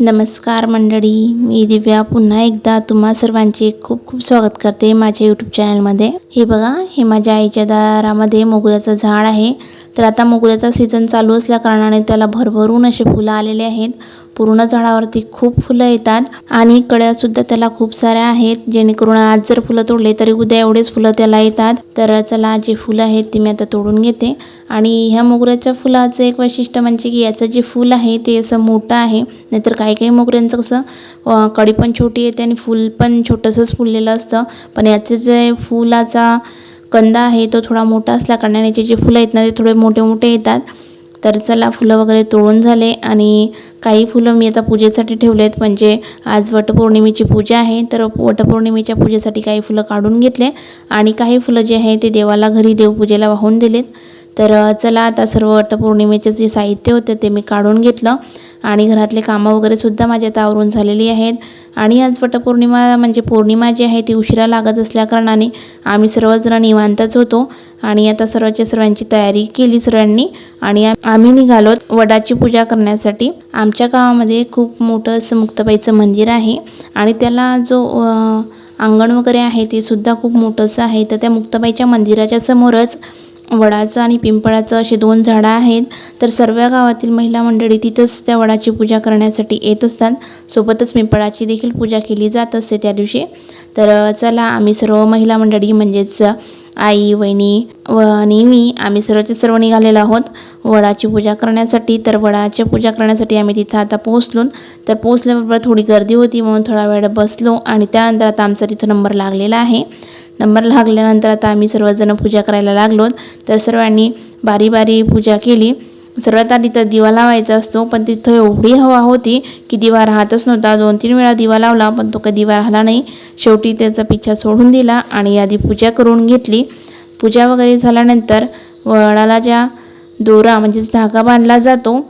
नमस्कार मंडळी मी दिव्या. पुन्हा एकदा तुम्हा सर्वांचे खूप खूप स्वागत करते माझ्या यूट्यूब चॅनलमध्ये हे बघा हे माझ्या आईच्या दारामध्ये मोगऱ्याचं झाड आहे. तर आता मोगऱ्याचा सीझन चालू असल्या कारणाने त्याला भरभरून असे फुलं आलेले आहेत. पूर्ण झाडावरती खूप फुलं येतात आणि कळ्यासुद्धा त्याला खूप साऱ्या आहेत. जेणेकरून आज जर फुलं तोडले तरी उद्या एवढेच फुलं त्याला येतात. तर चला जे फुलं आहेत ते मी आता तोडून घेते. आणि ह्या मोगऱ्याच्या फुलाचं एक वैशिष्ट्य म्हणजे की याचं जे फूल आहे ते असं मोठं आहे. नाहीतर काही काही मोगऱ्यांचं कसं कडी पण छोटी येते आणि फूल पण छोटंसंच फुललेलं असतं. पण याचं जे फुलाचा कंदा आहे तो थोडा मोठा असल्या कारणाने याचे जे फुलं आहेत ना ते थोडे मोठे मोठे येतात. तर चला फुलं वगैरे तोडून झाले आणि काही फुलं मी आता पूजेसाठी ठेवले आहेत. म्हणजे आज वटपौर्णिमेची पूजा आहे तर वटपौर्णिमेच्या पूजेसाठी काही फुलं काढून घेतले आणि काही फुलं जे आहे ते देवाला घरी देवपूजेला वाहून दिलेत. तर चला आता सर्व वटपौर्णिमेचं जे साहित्य होतं ते मी काढून घेतलं. आणि घरातले कामं वगैरे सुद्धा आता आवरून झालेली आहेत. आणि आज वटपौर्णिमा म्हणजे पौर्णिमा जी आहे ती उशिरा लागत असल्याकारणाने आम्ही सर्वजण निवांतच होतो आणि आता सर्वच्या सर्वांची तयारी केली सर्वांनी आणि आम्ही निघालो वडाची पूजा करण्यासाठी. आमच्या गावामध्ये खूप मोठं असं मुक्ताबाईचं मंदिर आहे आणि त्याला जो अंगण वगैरे आहे ते सुद्धा खूप मोठंसं आहे. तर त्या मुक्ताबाईच्या मंदिराच्या समोरच वडाचं आणि पिंपळाचं असे दोन झाडं आहेत. तर सर्व गावातील महिला मंडळी तिथंच त्या वडाची पूजा करण्यासाठी येत असतात. सोबतच पिंपळाची देखील पूजा केली जात असते त्या दिवशी. तर चला आम्ही सर्व महिला मंडळी म्हणजेच आई वहिनी व आणि मी आम्ही सर्वचे सर्व निघालेलो आहोत वडाची पूजा करण्यासाठी. तर वडाच्या पूजा करण्यासाठी आम्ही तिथं आता पोहोचलो. तर पोहोचल्याबरोबर थोडी गर्दी होती म्हणून थोडा वेळ बसलो आणि त्यानंतर आता आमचा तिथं नंबर लागलेला आहे. नंबर लागल्यानंतर आता आम्ही सर्वजण पूजा करायला लागलो तर सर्वांनी बारी बारी पूजा केली. सर्वात आधी तर दिवा लावायचा असतो पण तिथं एवढी हवा होती की दिवा राहतच नव्हता. दोन तीन वेळा दिवा लावला पण तो काही दिवा राहिला नाही. शेवटी त्याचा पिच्छा सोडून दिला आणि आधी पूजा करून घेतली. पूजा वगैरे झाल्यानंतर वळाला ज्या दोरा म्हणजेच धागा बांधला जातो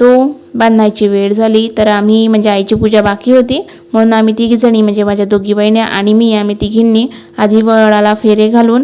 तो बांधायची वेळ झाली. तर आम्ही म्हणजे आईची पूजा बाकी होती. म्हणून आम्ही तिघीजणी म्हणजे माझ्या दोघी बहिणी आणि मी आम्ही तिघींनी आधी वळाला फेरे घालून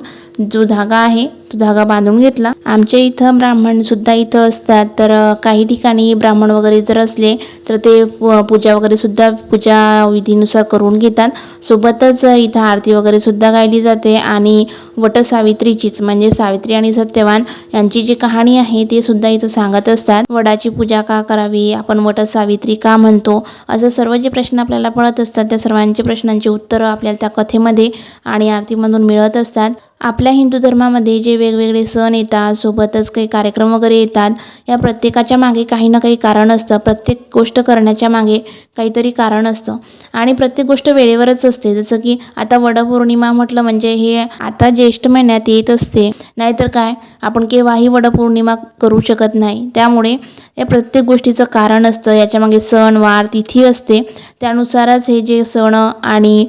जो धागा आहे तो धागा बांधून घेतला. आमच्या इथं ब्राह्मणसुद्धा इथं असतात. तर काही ठिकाणी ब्राह्मण वगैरे जर असले तर ते प- पूजा वगैरे सुद्धा पूजा विधीनुसार करून घेतात. सोबतच इथं आरती वगैरे सुद्धा गायली जाते. आणि वटसावित्रीचीच म्हणजे सावित्री आणि सत्यवान यांची जी कहाणी आहे ते सुद्धा इथं सांगत असतात. वडाची पूजा का करावी? आपण वटसावित्री का म्हणतो? असं सर्व जे प्रश्न आपल्याला पडत असतात त्या सर्वांच्या प्रश्नांची उत्तरं आपल्याला त्या कथेमध्ये आणि आरतीमधून मिळत असतात. आपल्या हिंदू धर्मामध्ये जे वेगवेगळे सण येतात सोबतच काही कार्यक्रम वगैरे येतात. या प्रत्येकाच्या मागे काही ना काही कारण असतं. प्रत्येक गोष्ट करण्याच्या मागे काहीतरी कारण असतं. आणि प्रत्येक गोष्ट वेळेवरच असते. जसं की आता वडपौर्णिमा म्हटलं म्हणजे हे आता ज्येष्ठ महिन्यात येत असते. नाहीतर काय? आपण केव्हाही वडपौर्णिमा करू शकत नाही. त्यामुळे या प्रत्येक गोष्टीचं कारण असतं. याच्यामागे सण वार तिथी असते. त्यानुसारच हे जे सण आणि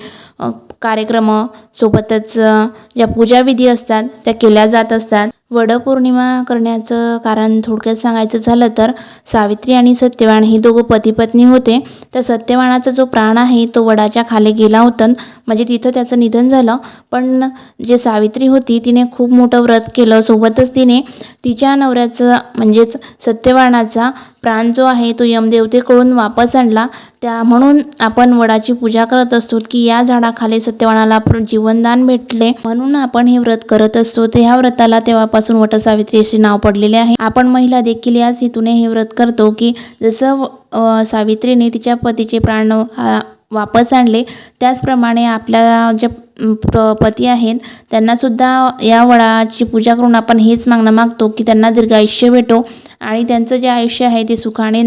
कार्यक्रम सोबतच ज्या पूजाविधी असतात त्या केल्या जात असतात. वडपौर्णिमा करण्याचं कारण थोडक्यात सांगायचं झालं तर सावित्री आणि सत्यवान हे दोघं पती पत्नी होते. तर सत्यवानाचा जो प्राण आहे तो वडाच्या खाली गेला होता. म्हणजे तिथं त्याचं निधन झालं. पण जे सावित्री होती तिने खूप मोठं व्रत केलं. सोबतच तिने तिच्या नवऱ्याचं म्हणजेच सत्यवानाचा प्राण जो आहे तो यमदेवतेकडून वापस आणला. त्या म्हणून आपण वडाची पूजा करत असतो की या झाडाखाली सत्यवानाला आपण जीवनदान भेटले. म्हणून आपण हे व्रत करत असतो. तर ह्या व्रताला तेव्हापासून वटसावित्री असे नाव पडलेले आहे. आपण महिला देखील याच हेतूने हे व्रत करतो की जसं सावित्रीने तिच्या पतीचे प्राण वापस आणले त्याचप्रमाणे आपल्या ज्या पती आहेत त्यांनासुद्धा या वडाची पूजा करून आपण हेच मागणं मागतो की त्यांना दीर्घ आयुष्य भेटो आणि त्यांचं जे आयुष्य आहे ते सुखाने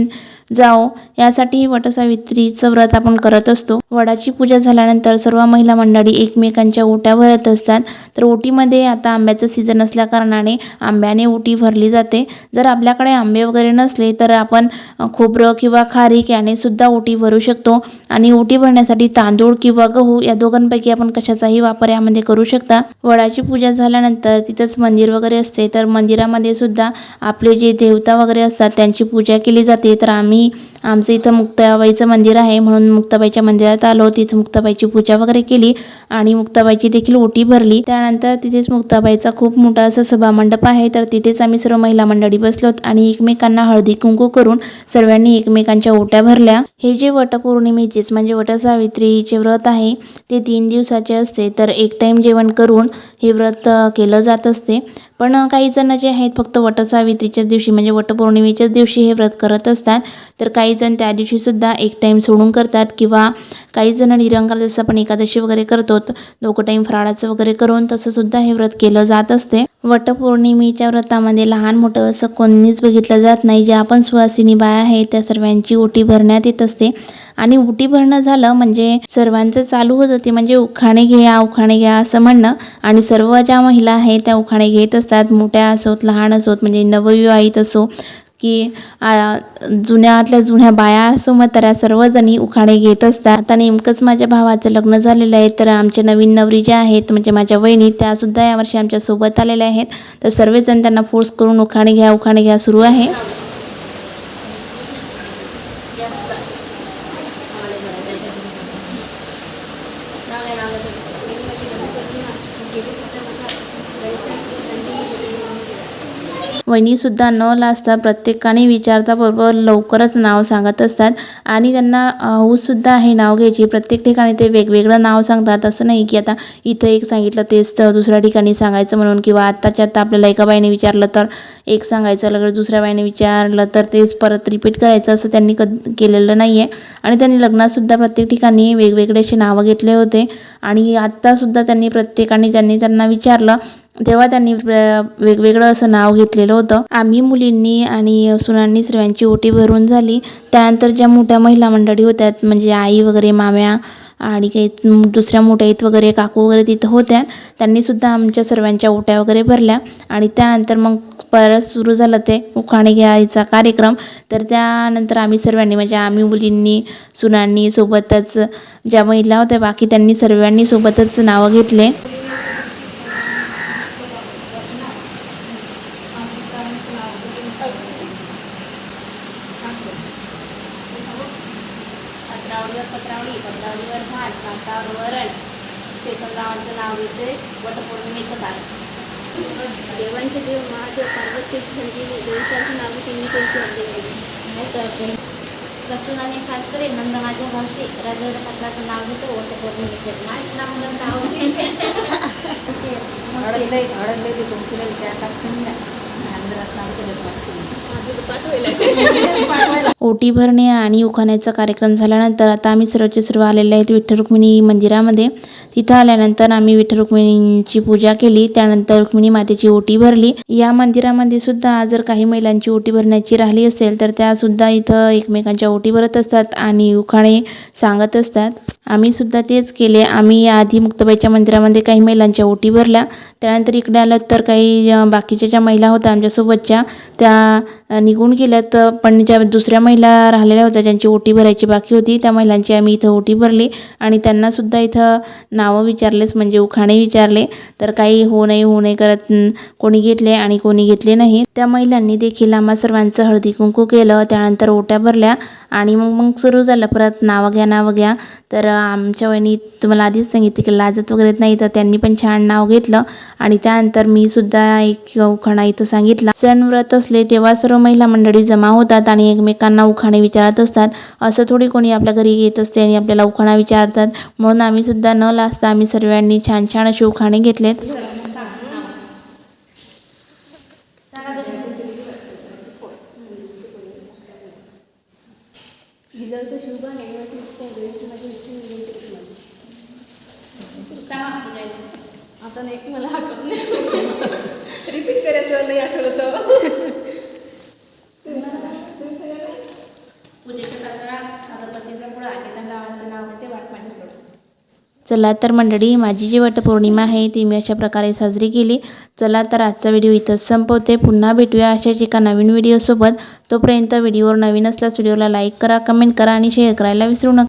जाओ. यासाठी वटसावित्रीचं व्रत आपण करत असतो. वडाची पूजा झाल्यानंतर सर्व महिला मंडळी एकमेकांच्या ओट्या भरत असतात. तर ओटीमध्ये आता आंब्याचं सीझन असल्याकारणाने आंब्याने ओटी भरली जाते. जर आपल्याकडे आंबे वगैरे नसले तर आपण खोबरं किंवा खारीक याने सुद्धा ओटी भरू शकतो. आणि ओटी भरण्यासाठी तांदूळ किंवा गहू या दोघांपैकी आपण कशाचाही वापर यामध्ये करू शकता. वडाची पूजा झाल्यानंतर तिथंच मंदिर वगैरे असते. तर मंदिरामध्ये सुद्धा आपले जे देवता वगैरे असतात त्यांची पूजा केली जाते. तर आम्ही आमचं इथं मुक्ताबाईचं मंदिर आहे म्हणून मुक्ताबाईच्या मंदिरात आलो. तिथं मुक्ताबाईची पूजा वगैरे केली आणि मुक्ताबाईची देखील ओटी भरली. त्यानंतर तिथेच मुक्ताबाईचा खूप मोठा असा सभामंडप आहे. तर तिथेच आम्ही सर्व महिला मंडळी बसलो आणि एकमेकांना हळदी कुंकू करून सर्वांनी एकमेकांच्या ओट्या भरल्या. हे जे वटपौर्णिमेचेच म्हणजे वटसावित्रीचे व्रत आहे ते तीन दिवसाचे असते. तर एक टाईम जेवण करून हे व्रत केलं जात असते. पण काही जण जे आहेत फक्त वटसावित्रीच्याच दिवशी म्हणजे वटपौर्णिमेच्याच दिवशी हे व्रत करत असतात. तर काही जण त्या दिवशीसुद्धा एक टाईम सोडून करतात किंवा काही जण निरंकार जसं आपण एकादशी वगैरे करतो दोघं टाईम फराळाचं वगैरे करून तसंसुद्धा हे व्रत केलं जात असते. वटपौर्णिमेच्या व्रतामध्ये लहान मोठं असं कोणीच बघितलं जात नाही. ज्या आपण सुवासिनी बाया आहेत त्या सर्वांची ओटी भरण्यात येत असते. आणि ओटी भरणं झालं म्हणजे सर्वांचं चालू होतं ते म्हणजे उखाणे घ्या उखाणे घ्या असं म्हणणं. आणि सर्व ज्या महिला आहेत त्या उखाणे घेत असतात. मोठ्या असोत लहान असोत म्हणजे नवविवाहित असो की जुन्यातल्या जुन्या बाया असो म्हाताऱ्या सर्वजणी उखाणे घेत असतात. आता नेमकंच माझ्या भावाचं लग्न झालेलं आहे तर आमचे नवीन नवरी ज्या आहेत म्हणजे माझ्या वहिनी त्यासुद्धा यावर्षी आमच्यासोबत आलेल्या आहेत. तर सर्वजण त्यांना फोर्स करून उखाणे घ्या उखाणे घ्या सुरू आहे. वहिनीसुद्धा न लाजता प्रत्येकाने विचारता बरोबर लवकरच नाव सांगत असतात. आणि त्यांना हौससुद्धा आहे नाव घ्यायची. प्रत्येक ठिकाणी ते वेगवेगळं नाव सांगतात. असं नाही की आता इथं एक सांगितलं तेच तर दुसऱ्या ठिकाणी सांगायचं म्हणून किंवा आत्ताच्या आता आपल्याला एका बाईने विचारलं तर एक सांगायचं लगेच दुसऱ्या बाईने विचारलं तर तेच परत रिपीट करायचं असं त्यांनी कद केलेलं नाही आहे आणि त्यांनी लग्नातसुद्धा प्रत्येक ठिकाणी वेगवेगळे असे नावं घेतले होते. आणि आत्तासुद्धा त्यांनी प्रत्येकाने ज्यांनी त्यांना विचारलं तेव्हा त्यांनी प्र- वेगवेगळं असं नाव घेतलेलं होतं. आम्ही मुलींनी आणि सुनांनी सर्वांची ओटी भरून झाली. त्यानंतर ज्या मोठ्या महिला मंडळी होत्या म्हणजे आई वगैरे माम्या आणि काही दुसऱ्या मोठ्या इथं वगैरे काकू वगैरे तिथं होत्या. त्यांनीसुद्धा आमच्या सर्वांच्या ओट्या वगैरे भरल्या. आणि त्यानंतर मग परत सुरू झालं ते उखाणे घ्यायचा कार्यक्रम. तर त्यानंतर आम्ही सर्वांनी म्हणजे आम्ही मुलींनी सुनांनी सोबतच ज्या महिला होत्या बाकी त्यांनी सर्वांनी सोबतच नावं घेतले. पत्रावळीवर भात भातावर वरण चेतनरावांचं नाव घेते वटपौर्णिमेचं कारण देवांचे देव महादेव पार्वती संजीवनी देवशाची नावे त्यांनी त्यांची हल्ली ससून आणि सासरे नंद माझ्या भावशी राजवड पाटलाचं नाव घेतो वटपौर्णिमेचे. माझं नाव नंद हौशी हळदले हळदले ते तुमकुले त्या टाकशील ना? अंदर असणार केलं ओटी भरणे आणि उखाण्याचा कार्यक्रम झाल्यानंतर आता आम्ही सर्वचे सर्व आलेले आहेत विठ्ठल रुक्मिणी मंदिरामध्ये. तिथं आल्यानंतर आम्ही विठ्ठल रुक्मिणींची पूजा केली त्यानंतर रुक्मिणी मातेची ओटी भरली. या मंदिरामध्ये सुद्धा जर काही महिलांची ओटी भरण्याची राहिली असेल तर त्या सुद्धा इथं एकमेकांच्या ओटी भरत असतात आणि उखाणे सांगत असतात. आम्ही सुद्धा तेच केले. आम्ही याआधी मुक्ताबाईच्या मंदिरामध्ये काही महिलांच्या ओटी भरल्या. त्यानंतर इकडे आलं तर काही बाकीच्या ज्या महिला होत्या आमच्यासोबतच्या त्या निघून गेल्यात तर पण ज्या दुसऱ्या महिला राहिलेल्या होत्या ज्यांची ओटी भरायची बाकी होती त्या महिलांची आम्ही इथं ओटी भरली. आणि त्यांनासुद्धा इथं नावं विचारलेच म्हणजे उखाणे विचारले. तर काही हो नाही हो नाही करत कोणी घेतले आणि कोणी घेतले नाही. त्या महिलांनी देखील आम्हा सर्वांचं हळदी कुंकू केलं त्यानंतर ओट्या भरल्या. आणि मग मग सुरू झालं परत नावं घ्या नावं घ्या. तर आमच्या वहिनी तुम्हाला आधीच सांगितले की लाजत वगैरे नाही तर त्यांनी पण छान नाव घेतलं. आणि त्यानंतर मी सुद्धा एक उखाणा इथं सांगितला. सण व्रत असले तेव्हा सर्व महिला मंडळी जमा होतात आणि एकमेकांना उखाणे विचारत असतात. असं थोडी कोणी आपल्या घरी येत असते आणि आपल्याला उखाणा विचारतात. म्हणून आम्ही सुद्धा न लाजता आम्ही सर्वांनी छान छान असे उखाणे घेतलेत. आता नाही मला आठवत नाही. रिपीट करायचं नाही आठवत. पूजेच्या करताना अगरबत्तीचा पुढं नाव घेते वाट माझी सोड. चला तर मंडळी माझी जी वटपौर्णिमा आहे ती मी अशा प्रकारे साजरी केली. चला तर आजचा व्हिडिओ इथंच संपवते. पुन्हा भेटूया अशाच एका नवीन व्हिडिओसोबत. तोपर्यंत व्हिडिओवर नवीन असल्यास व्हिडिओला लाईक करा कमेंट करा आणि शेअर करायला विसरू नका.